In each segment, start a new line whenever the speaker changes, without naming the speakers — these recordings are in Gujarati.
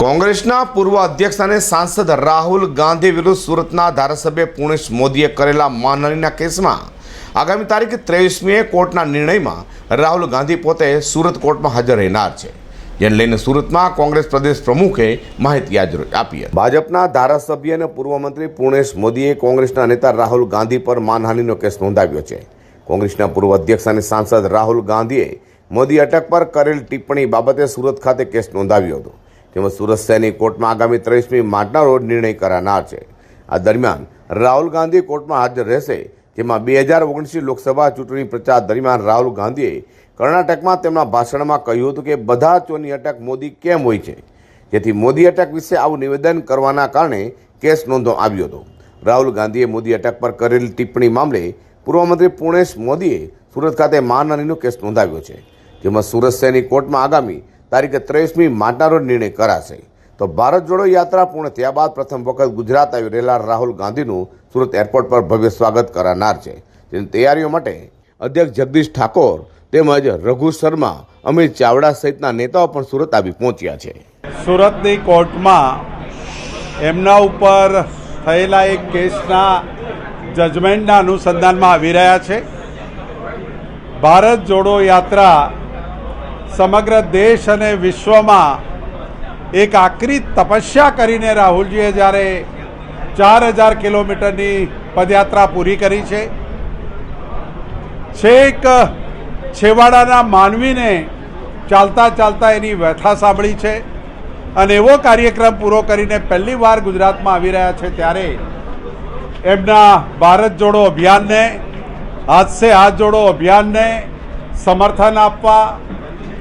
કોંગ્રેસના પૂર્વ અધ્યક્ષ અને સાંસદ રાહુલ ગાંધી વિરુદ્ધ સુરતના ધારાસભ્ય પુણેશ મોદીએ કરેલા માનહાનિના કેસમાં આગામી તારીખ ત્રેવીસમીએ કોર્ટના નિર્ણયમાં રાહુલ ગાંધી પોતે સુરત કોર્ટમાં હાજર રહેનાર છે. જેને લઈને સુરતમાં કોંગ્રેસ પ્રદેશ પ્રમુખે માહિતી આપી. ભાજપના ધારાસભ્ય અને પૂર્વ મંત્રી પુણેશ મોદીએ કોંગ્રેસના નેતા રાહુલ ગાંધી પર માનહાનિનો કેસ નોંધાવ્યો છે. કોંગ્રેસના પૂર્વ અધ્યક્ષ અને સાંસદ રાહુલ ગાંધીએ મોદી અટક પર કરેલ ટિપ્પણી બાબતે સુરત ખાતે કેસ નોંધાવ્યો હતો. જેમાં સુરત સૈનિક કોર્ટમાં આગામી ત્રેવીસમી માર્ચના રોજ નિર્ણય કરાનાર છે. આ દરમિયાન રાહુલ ગાંધી કોર્ટમાં હાજર રહેશે, જેમાં બે હજાર ઓગણીસની લોકસભા ચૂંટણી પ્રચાર દરમિયાન રાહુલ ગાંધીએ કર્ણાટકમાં તેમના ભાષણમાં કહ્યું હતું કે બધા ચોની અટક મોદી કેમ હોય છે? જેથી મોદી અટક વિશે આવું નિવેદન કરવાના કારણે કેસ નોંધો આવ્યો હતો. રાહુલ ગાંધીએ મોદી અટક પર કરેલી ટિપ્પણી મામલે પૂર્વ મંત્રી પુણેશ મોદીએ સુરત ખાતે માનહાનીનો કેસ નોંધાવ્યો છે. જેમાં સુરત સૈનિક કોર્ટમાં આગામી તારીખે ત્રેવીસમી માર્ચના નિર્ણય કરાશે. તો ભારત જોડો યાત્રા પૂર્ણ થયા બાદ પ્રથમ વખત ગુજરાત આવી રહેલા રાહુલ ગાંધીનું સુરત એરપોર્ટ પર ભવ્ય સ્વાગત કરાનાર છે. જેની તૈયારીઓ માટે અધ્યક્ષ જગદીશ ઠાકોર તેમજ રઘુ શર્મા, અમિત ચાવડા સહિતના નેતાઓ પણ સુરત આવી પહોંચ્યા છે.
સુરતની કોર્ટમાં એમના ઉપર થયેલા એક કેસના જજમેન્ટના અનુસંધાનમાં આવી રહ્યા છે. ભારત જોડો યાત્રા સમગ્ર દેશ અને વિશ્વમાં એક આકરી તપસ્યા કરીને રાહુલજીએ જ્યારે ચાર હજાર કિલોમીટરની પદયાત્રા પૂરી કરી છે, છેક છેવાડાના માનવીને ચાલતા ચાલતા એની વ્યથા સાંભળી છે અને એવો કાર્યક્રમ પૂરો કરીને પહેલી વાર ગુજરાતમાં આવી રહ્યા છે ત્યારે એમના ભારત જોડો અભિયાનને હાથ સે હાથ જોડો અભિયાનને સમર્થન આપવા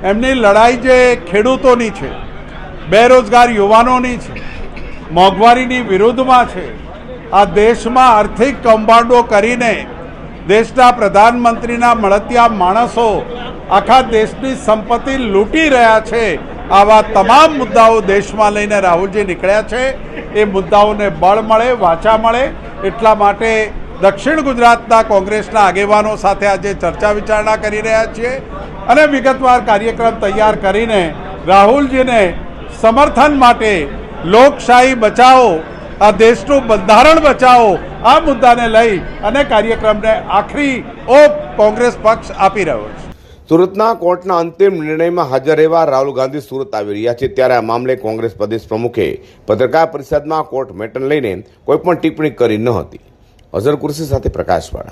એમની લડાઈ જે ખેડૂતોની છે, બેરોજગાર યુવાનોની છે, મોંઘવારીની વિરુદ્ધમાં છે, આ દેશમાં આર્થિક કૌભાંડો કરીને દેશના પ્રધાનમંત્રીના મળતિયા માણસો આખા દેશની સંપત્તિ લૂંટી રહ્યા છે, આવા તમામ મુદ્દાઓ દેશમાં લઈને રાહુલજી નીકળ્યા છે. એ મુદ્દાઓને બળ મળે, વાચા મળે, એટલા માટે દક્ષિણ ગુજરાતના કોંગ્રેસના આગેવાનો સાથે આજે ચર્ચા વિચારણા કરી રહ્યા છીએ અને વિગતવાર કાર્યક્રમ તૈયાર કરીને રાહુલજીને સમર્થન માટે લોકશાહી બચાવો, આ દેશનું બંધારણ બચાવો, આ મુદ્દાને લઈ અને કાર્યક્રમને આખરી ઓપ કોંગ્રેસ પક્ષ આપી રહ્યો છે.
સુરતના કોર્ટના અંતિમ નિર્ણયમાં હાજર રહેવા રાહુલ ગાંધી સુરત આવી રહ્યા છે, ત્યારે આ મામલે કોંગ્રેસ પ્રદેશ પ્રમુખે પત્રકાર પરિષદમાં કોર્ટ મેટર લઈને કોઈ પણ ટિપ્પણી કરી ન હતી. અઝર કુર્સી સાથે પ્રકાશવાળા.